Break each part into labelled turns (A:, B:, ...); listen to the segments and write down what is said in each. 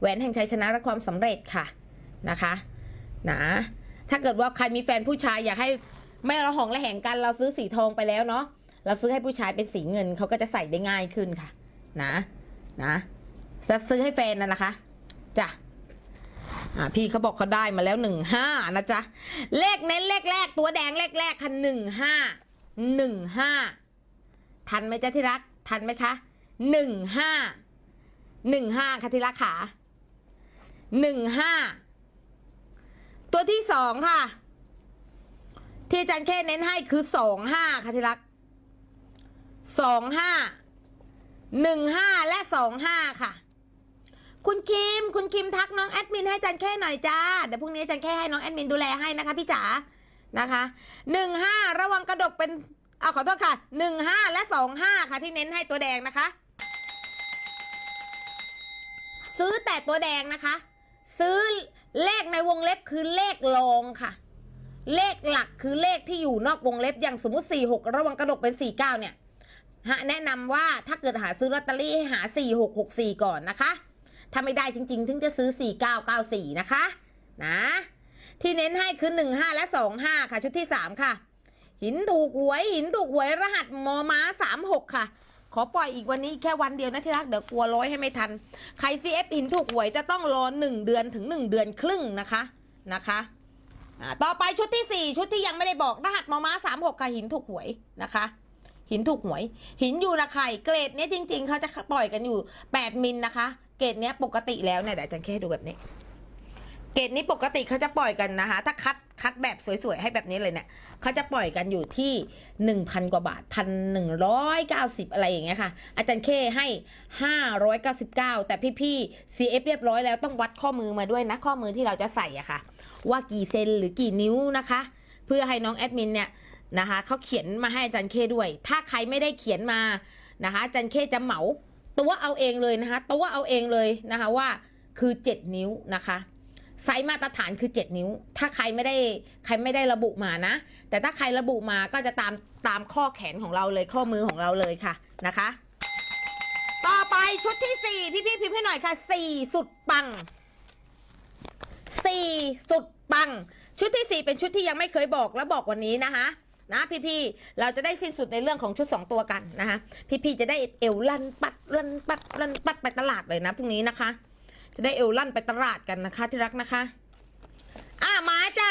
A: แหวนแห่งชัยชนะและความสำเร็จค่ะนะคะนะถ้าเกิดว่าใครมีแฟนผู้ชายอยากให้ไม่ระหองระแหงกันเราซื้อสีทองไปแล้วเนาะเราซื้อให้ผู้ชายเป็นสีเงินเขาก็จะใส่ได้ง่ายขึ้นค่ะ นะนะจะซื้อให้แฟนนั่นนะคะจ้ะอ่าพี่เขาบอกเขาได้มาแล้วหนึ่งห้านะจ๊ะเลขเน้นเลขแรกตัวแดงเลขแรกคันหนึ่งห้าหนึ่งห้าทันไหมจ๊ะที่รัก ทันไหมคะหนึ่งห้าหนึ่งห้าค่ะที่รักขา หนึ่งห้าตัวที่สองค่ะ ที่อาจารย์แค่เน้นให้คือสองห้าค่ะที่รักสองห้าหนึ่งห้าและสองห้าค่ะ คุณคิม คุณคิมทักน้องแอดมินให้อาจารย์แค่หน่อยจ้า เดี๋ยวพรุ่งนี้อาจารย์แค่ให้น้องแอดมินดูแลให้นะคะพี่จ๋านะคะหนึ่งห้าระวังกระดกเป็นเอาขอโทษค่ะหนึ่งห้าและสองห้าค่ะที่เน้นให้ตัวแดงนะคะ ซื้อแต่ตัวแดงนะคะ ซื้อเลขในวงเล็บคือเลขรองค่ะ เลขหลักคือเลขที่อยู่นอกวงเล็บอย่างสมมติ 46 ระวังกระดกเป็น 49 เนี่ยฮะแนะนำว่าถ้าเกิดหาซื้อลอตเตอรี่ให้หา 4664 ก่อนนะคะ ถ้าไม่ได้จริง ๆ ถึงจะซื้อ 4994 นะคะ นะ ที่เน้นให้คือ 15 และ 25 ค่ะ ชุดที่ 3 ค่ะ หินถูกหวยหินถูกหวยรหัสมอม้า 36 ค่ะ ขอปล่อยอีกวันนี้แค่วันเดียวนะที่รักเดี๋ยวกลัวร้อยให้ไม่ทัน ใคร CF หินถูกหวยจะต้องรอ1เดือนถึง1เดือนครึ่งนะคะนะคะต่อไปชุดที่4ชุดที่ยังไม่ได้บอกรหัสมอม้า36ค่ะหินถูกหวยนะคะ หินถูกหวย หินอยู่นะไข่เกรดเนี้ยจริง ๆเขาจะปล่อยกันอยู่8มิลนะคะ เกรดเนี้ยปกติแล้วเนี่ยเดี๋ยวอาจารย์แค่ให้ดูแบบนี้ เกรดนี้ปกติเขาจะปล่อยกันนะคะ ถ้าคัดคัดแบบสวยๆ ให้แบบนี้เลยเนี่ยเขาจะปล่อยกันอยู่ที่หนึ่งพันกว่าบาทพันหนึ่งร้อยเก้าสิบอะไรอย่างเงี้ยค่ะ อาจารย์เคให้ห้าร้อยเก้าสิบเก้าแต่พี่ๆ CF เรียบร้อยแล้วต้องวัดข้อมือมาด้วยนะ ข้อมือที่เราจะใส่อะค่ะ ว่ากี่เซนหรือกี่นิ้วนะคะ เพื่อให้น้องแอดมินเนี่ยนะคะเขาเขียนมาให้อาจารย์เคด้วย ถ้าใครไม่ได้เขียนมานะคะอาจารย์เคจะเหมาตัวเอาเองเลยนะคะ ตัวเอาเองเลยนะคะว่าคือ 7 นิ้วนะคะ ไซส์มาตรฐานคือ 7 นิ้ว ถ้าใครไม่ได้ใครไม่ได้ระบุมานะ แต่ถ้าใครระบุมาก็จะตามตามข้อแขนของเราเลยข้อมือของเราเลยค่ะนะคะ ต่อไปชุดที่ 4 พี่พี่พิมพ์ให้หน่อยค่ะ 4 สุดปัง 4 สุดปัง ชุดที่ 4 เป็นชุดที่ยังไม่เคยบอกแล้วบอกวันนี้นะคะนะพี่ๆ เราจะได้สิ้นสุดในเรื่องของชุด 2 ตัวกันนะคะ พี่ๆ จะได้เอวลั่นปัดลั่นปัดลั่นปัดไปตลาดเลยนะพรุ่งนี้นะคะ จะได้เอวลั่นไปตลาดกันนะคะ ที่รักนะคะ อะมาจ้ะ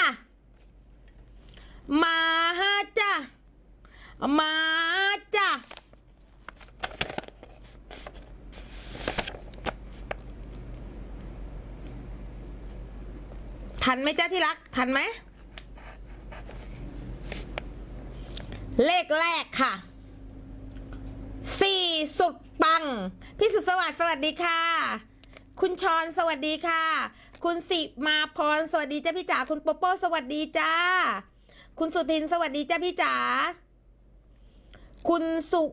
A: มาจ้ะ มาจ้ะทันไหมจ้ะที่รัก ทันไหม เลขแรกค่ะ สี่สุดปัง พี่สุดสวัสดิ์สวัสดีค่ะ คุณชอนสวัสดีค่ะ คุณสิมาพรสวัสดีจ้าพี่จ๋าคุณโปโป้สวัสดีจ้า คุณสุทินสวัสดีจ้าพี่จ๋าคุณสุ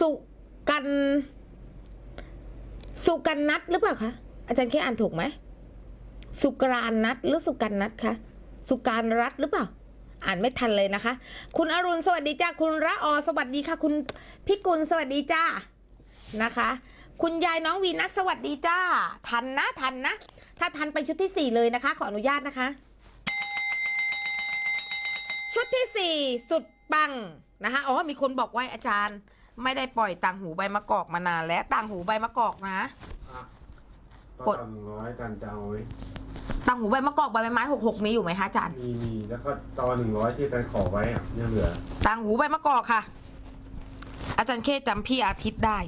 A: สุกันสุกันนัทหรือเปล่าคะอาจารย์แค่อ่านถูกไหมสุกรานนัทหรือสุกันนัทคะสุการรัตน์หรือเปล่า อ่านไม่ทันเลยนะคะ คุณอรุณสวัสดีจ้าคุณระออสวัสดีค่ะ คุณพิกุลสวัสดีจ้านะคะ คุณยายน้องวีนัสสวัสดีจ้า ทันนะทันนะ ถ้าทันไปชุดที่สี่เลยนะคะ ขออนุญาตนะคะ ชุดที่สี่สุดปังนะคะอ๋อมีคนบอกว่าอาจารย์ ไม่ได้ปล่อยต่างหูใบมะกอกมานานแล้วต่างหูใบมะกอกนะ
B: อะ
A: ก
B: ก็
A: ด
B: ตอนหนึ่งร้อยกันจะเอาไว้
A: ต่างหูใบมะกอกใบไม้หกหกมีอยู่ไหมคะอาจารย์
B: มีมีแล้วก็ตอนหนึ่งร้อยที่กันขอไว้อะยังเหลือ
A: ต่างหูใบมะกอกค่ะ อาจารย์เคจำพี่อาทิตย์ได้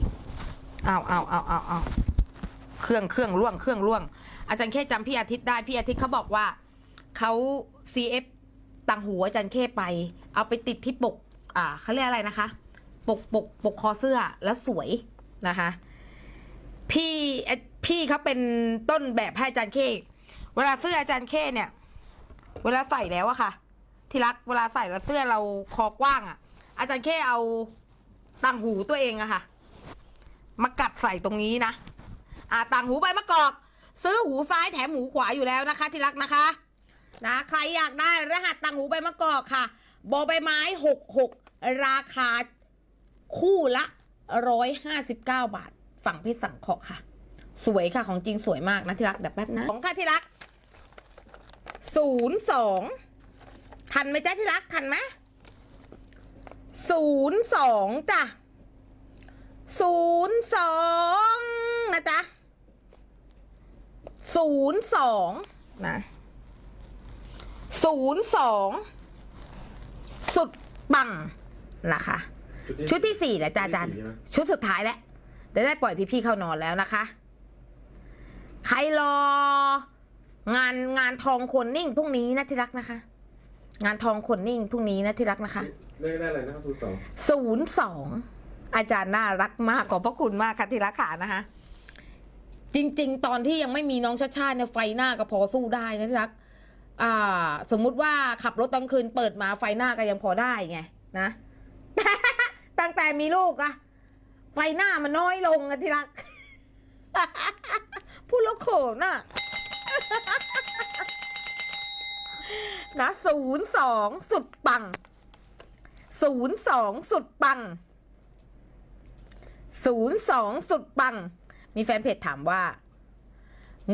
A: เอาเอาเอาเอาเอาเครื่องเครื่องล่วงเครื่องล่วง อาจารย์เคจำพี่อาทิตย์ได้พี่อาทิตย์เขาบอกว่าเขา CF ต่างหูอาจารย์เคไป เอาไปติดที่ปก อ่าเขาเรียกอะไรนะคะ ปกปกปกคอเสื้อแล้วสวยนะคะ พี่พี่เขาเป็นต้นแบบให้อาจารย์เคเวลาเสื้ออาจารย์เคเนี่ย เวลาใส่แล้วอะค่ะ ที่รักเวลาใส่แล้วเสื้อเราคอกว้างอะอาจารย์แค่เอาต่างหูตัวเองอะค่ะ มากัดใส่ตรงนี้นะอ่าต่างหูใบมะกอก ซื้อหูซ้ายแถมหูขวาอยู่แล้วนะคะที่รักนะคะ นะใครอยากได้รหัสต่างหูใบมะกอกค่ะบอใบไม้หกหกราคาคู่ละร้อยห้าสิบเก้าบาท ฝั่งเพชรสังเคราะห์ค่ะ สวยค่ะของจริงสวยมากนะที่รักเดี๋ยวแป๊บนะของค่ะที่รักศูนย์สองทันไหมจ๊ะที่รักทันไหมศูนย์สองจ้ะ ศูนย์สองนะจ๊ะศูนย์สองนะศูนย์สองสุดปังนะคะ ชุดที่สี่แหละจ้าอาจารย์
B: ชุดที่สี่ใช่ไหม
A: ชุดสุดท้ายแล้วจะได้ปล่อยพี่ๆเข้านอนแล้วนะคะ ใครรองานงานทองคนนิ่งพรุ่งนี้นะที่รักนะคะ งานทองคนนิ่งพรุ่งนี้นะที่รักนะคะ
B: เลขได้อะไรนะครับทุกสอง
A: ศูนย์สอง อาจารย์น่ารักมากขอบพระคุณมากค่ะที่รักขานะคะ จริง ๆ ตอนที่ยังไม่มีน้องชาชาเนี่ยไฟหน้าก็พอสู้ได้นะที่รักอ่า สมมุติว่าขับรถตอนคืนเปิดมาไฟหน้าก็ยังพอได้ไงนะตั้งแต่มีลูกอะไฟหน้ามันน้อยลงอะที่รักพูดแล้วโขนน่ะนะศูนย์สองสุดปังศูนย์สองสุดปัง ศูนย์สองสุดปัง มีแฟนเพจถามว่า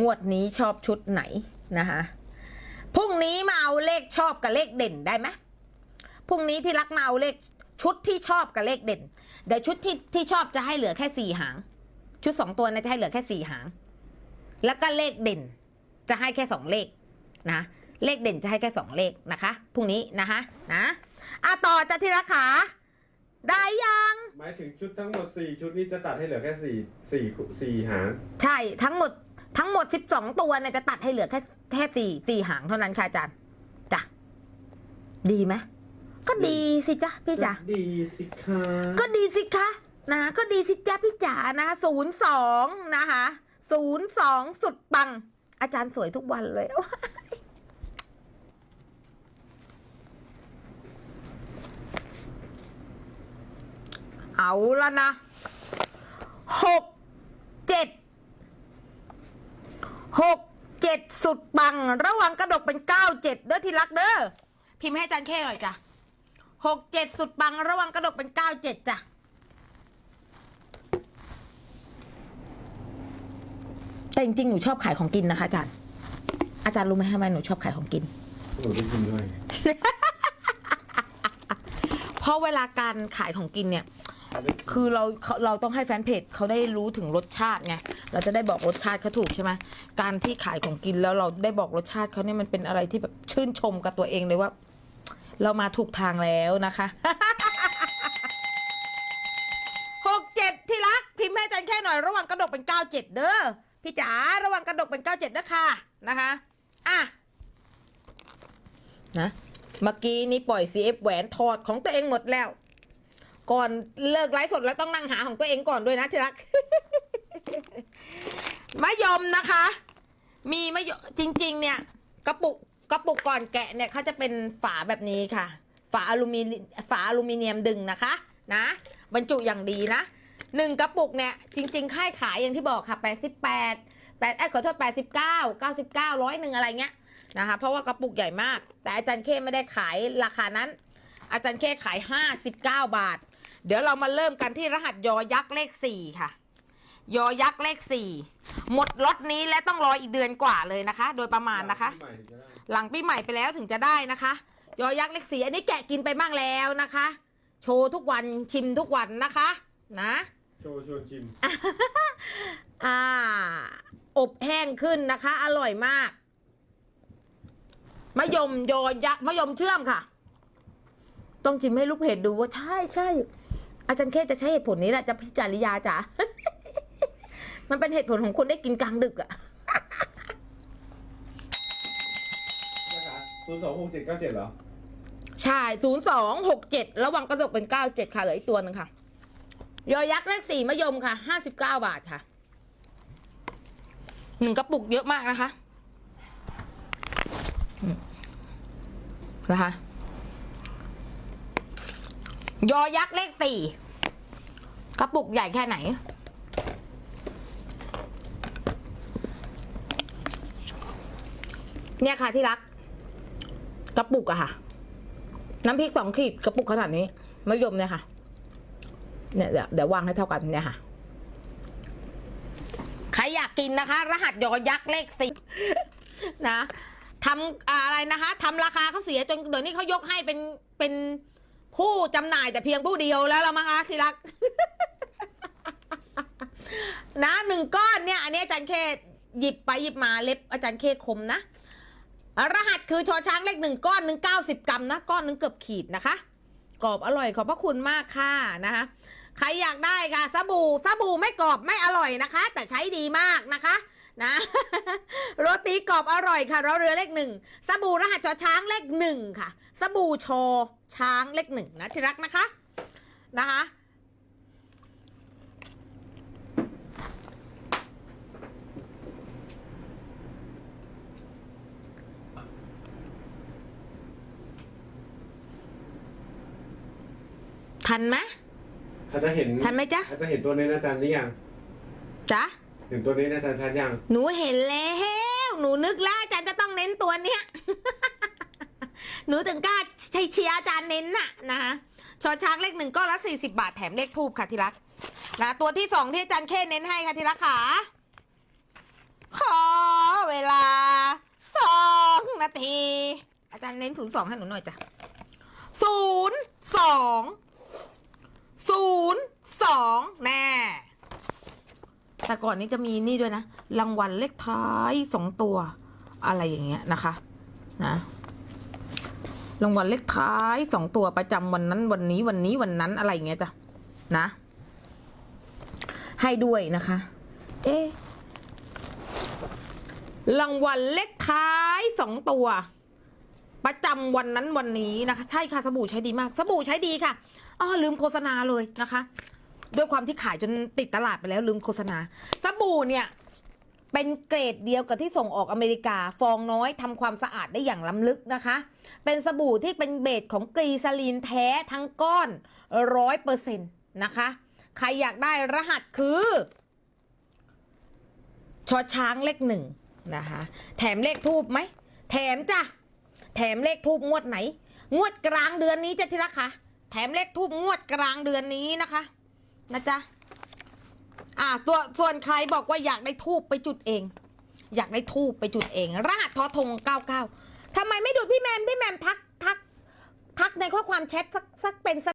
A: งวดนี้ชอบชุดไหนนะคะพรุ่งนี้มาเอาเลขชอบกับเลขเด่นได้ไหมพรุ่งนี้ที่รักมาเอาเลขชุดที่ชอบกับเลขเด่น เดี๋ยวชุดที่ที่ชอบจะให้เหลือแค่สี่หาง ชุดสองตัวนะจะให้เหลือแค่สี่หาง แล้วก็เลขเด่น จะให้แค่สองเลขนะ เลขเด่นจะให้แค่สองเลขนะคะ พรุ่งนี้นะคะนะอะต่อจะที่รักขา ได้ยัง
B: หมายถึงชุดทั้งหมดสี่ชุดนี้จะตัดให้เหลือแค่สี่สี่สี่หาง
A: ใช่ทั้งหมดทั้งหมดสิบสองตัวเนี่ยจะตัดให้เหลือแค่แค่สี่สี่หางเท่านั้นค่ะอาจารย์จ้ะดีไหมก็ดีสิจ๊ะพี่จ๋า
B: ดีสิคะ
A: ก็ดีสิคะนะก็ดีสิจ๊ะพี่จ๋านะศูนย์สองนะคะศูนย์สองสุดปัง อาจารย์สวยทุกวันเลย เอาละนะหกเจ็ดหกเจ็ดสุดปัง ระหว่างกระดกเป็นเก้าเจ็ดเด้อที่รักเด้อพิมพ์ให้อาจารย์เข้หน่อยจ้ะหกเจ็ดสุดปัง ระหว่างกระดกเป็นเก้าเจ็ดจ้ะแต่จริงๆหนูชอบขายของกินนะคะอาจารย์ อาจารย์รู้ไหมทำไมหนูชอบขายของกิน
B: หนูได้กินด้วย
A: เพราะเวลาการขายของกินเนี่ย คือเราเขาเราต้องให้แฟนเพจเขาได้รู้ถึงรสชาติไงเราจะได้บอกรสชาติเขาถูกใช่ไหมการที่ขายของกินแล้วเราได้บอกรสชาติเขาเนี่ยมันเป็นอะไรที่แบบชื่นชมกับตัวเองเลยว่า เรามาถูกทางแล้วนะคะหกเจ็ดที่รักพิมพ์ให้อาจารย์แค่หน่อยระหว่างกระดกเป็นเก้าเจ็ดเด้อพี่จ๋าระหว่างกระดกเป็นเก้าเจ็ดนะค่ะนะคะอะนะเมื่อกี้นี้ปล่อย CF แหวนถอดของตัวเองหมดแล้ว ก่อนเลิกไลฟ์สดแล้วต้องนั่งหาของตัวเองก่อนด้วยนะที่รัก มะยมนะคะ มีมะยมจริง ๆ เนี่ย กระปุกกระปุกก่อนแกะเนี่ยเขาจะเป็นฝาแบบนี้ค่ะ ฝาอลูมิฝาอลูมิเนียมดึงนะคะ นะ บรรจุอย่างดีนะหนึ่งกระปุกเนี่ย จริง ๆ ค่ายขายอย่างที่บอกค่ะ 88 8แอดขอโทษ89 99ร้อยหนึ่งอะไรเงี้ยนะคะ เพราะว่ากระปุกใหญ่มาก แต่อาจารย์เคไม่ได้ขายราคานั้น อาจารย์เคขาย 59 บาท เดี๋ยวเรามาเริ่มกันที่รหัสยอยักษ์เลข4ค่ะ ยอยักษ์เลข4หมดล็อตนี้และต้องรออีกเดือนกว่าเลยนะคะ โดยประมาณนะคะ
B: ใหม่จะได้
A: หลังปีใหม่ไปแล้วถึงจะได้นะคะ ยอยักษ์เลขสีอันนี้แกะกินไปบ้างแล้วนะคะ โชว์ทุกวันชิมทุกวันนะคะ นะ
B: โชว์ชวนชิม
A: อ่า อบแห้งขึ้นนะคะ อร่อยมาก มะยมยอยักษ์มะยมเชื่อมค่ะ ต้องชิมให้ลูกเพจดูว่าใช่ใช่ อาจารย์เคจะใช้เหตุผลนี้แหละจะพิจาริยาจ๋ามันเป็นเหตุผลของคนได้กินกลางดึกอะ
B: นะคะศูนย์สองหกเจ็ดเก้าเจ็ดเหรอ
A: ใช่ศูนย์สองหกเจ็ดระวังกระจกเป็นเก้าเจ็ดค่ะเหลืออีกตัวหนึ่งค่ะ ยอยักษ์เลขสี่มะยมค่ะห้าสิบเก้าบาทค่ะหนึ่งกระปุกเยอะมากนะคะอืมนะคะ ยอยักษ์เลขสี่กระปุกใหญ่แค่ไหน เนี่ยค่ะที่รัก กระปุกอะค่ะ น้ำพริกสองขีดกระปุกขนาดนี้มะยมเนี่ยค่ะ เนี่ยเดี๋ยวเดี๋ยววางให้เท่ากันเนี่ยค่ะใครอยากกินนะคะ รหัสยอยักษ์เลขสิบนะทำอะไรนะคะทำราคาเขาเสียจนเดี๋ยวนี้เขายกให้เป็นเป็น ผู้จำหน่ายแต่เพียงผู้เดียวแล้วละมั้งคะที่รัก นะหนึ่งก้อนเนี่ย อันนี้อาจารย์เคหยิบไปหยิบมาเล็บอาจารย์เคคมนะ รหัสคือชอช้างเลขหนึ่งก้อนหนึ่งเก้าสิบกรัมนะก้อนหนึ่งเกือบขีดนะคะกรอบอร่อยขอบพระคุณมากค่ะนะคะใครอยากได้ค่ะสบู่สบู่ไม่กรอบไม่อร่อยนะคะ แต่ใช้ดีมากนะคะ นะโรตีกรอบอร่อยค่ะเราเรือเลขหนึ่งสบู่รหัสชอช้างเลขหนึ่งค่ะ สบู่ชอช้างเลขหนึ่งนะที่รักนะคะนะคะทันไหม
B: อาจจะเห็น
A: ทันไหมจ๊ะ
B: อาจจะเห็นตัวนี้อาจารย์หรือยัง
A: จ๊ะ
B: เห็นตัวนี้อาจารย์ชัดยัง
A: หนูเห็นแล้ว หนูนึกแล้วอาจารย์จะต้องเน้นตัวเนี้ย หนูถึงกล้าใช้เชียร์อาจารย์เน้นน่ะนะคะชอช้างเลขหนึ่งก็ละสี่สิบาทแถมเลขทูบค่ะที่รักนะตัวที่สองที่อาจารย์เคเน้นให้ค่ะที่รักค่ะขอเวลาสองนาที อาจารย์เน้นศูนย์สองให้หนูหน่อยจ้ะศูนย์สองศูนย์สองแน่ แต่ก่อนนี้จะมีนี่ด้วยนะ รางวัลเลขท้ายสองตัว อะไรอย่างเงี้ยนะคะ นะรางวัลเลขท้ายสองตัวประจำวันนั้น วันนี้วันนี้วันนั้นอะไรอย่างเงี้ยจ้ะนะ ให้ด้วยนะคะ เอ๊รางวัลเลขท้ายสองตัว ประจำวันนั้นวันนี้นะคะ ใช่ค่ะสบู่ใช้ดีมาก สบู่ใช้ดีค่ะอ๋อลืมโฆษณาเลยนะคะ ด้วยความที่ขายจนติดตลาดไปแล้วลืมโฆษณา สบู่เนี่ย เป็นเกรดเดียวกับที่ส่งออกอเมริกา ฟองน้อยทำความสะอาดได้อย่างล้ำลึกนะคะ เป็นสบู่ที่เป็นเบสของกรีซาลีนแท้ทั้งก้อนร้อยเปอร์เซ็นต์นะคะ ใครอยากได้รหัสคือชอช้างเลขหนึ่งนะคะ แถมเลขทูบไหม แถมจ้ะ แถมเลขทูบงวดไหน งวดกลางเดือนนี้จ้ะที่รักคะแถมเลขทูบงวดกลางเดือนนี้นะคะ นะจ๊ะ อ่าตัวส่วนใครบอกว่าอยากได้ทูบไปจุดเอง อยากได้ทูบไปจุดเอง รหัสทอทงเก้าเก้าทำไมไม่ดูพี่แมมพี่แมมทักทักทักในข้อความแชทสักสักเป็น